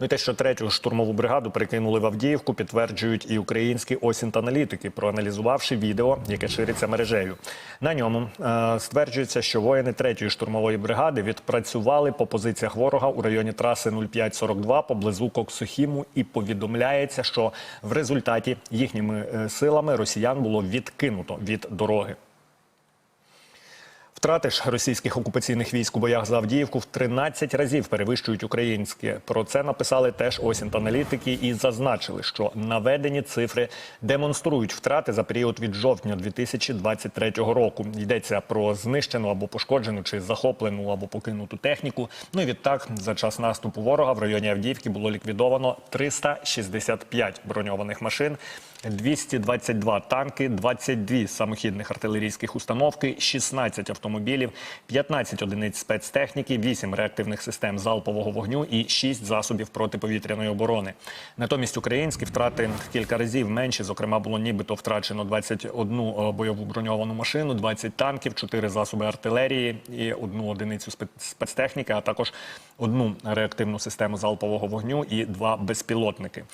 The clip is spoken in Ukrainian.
Ну і те, що третю штурмову бригаду перекинули в Авдіївку, підтверджують і українські осінт-аналітики, проаналізувавши відео, яке шириться мережею. На ньому е, стверджується, що воїни третьої штурмової бригади відпрацювали по позиціях ворога у районі траси 0542 поблизу Коксухіму, і повідомляється, що в результаті їхніми е, силами росіян було відкинуто від дороги. Втрати ж російських окупаційних військ у боях за Авдіївку в 13 разів перевищують українські. Про це написали теж осінт-аналітики і зазначили, що наведені цифри демонструють втрати за період від жовтня 2023 року. Йдеться про знищену або пошкоджену чи захоплену або покинуту техніку. Ну і відтак за час наступу ворога в районі Авдіївки було ліквідовано 365 броньованих машин. 222 танки, 22 самохідних артилерійських установки, 16 автомобілів, 15 одиниць спецтехніки, 8 реактивних систем залпового вогню і 6 засобів протиповітряної оборони. Натомість українські втрати кілька разів менші. Зокрема, було нібито втрачено 21 е, бойову броньовану машину, 20 танків, 4 засоби артилерії і одну одиницю спе- спецтехніки, а також одну реактивну систему залпового вогню і два безпілотники.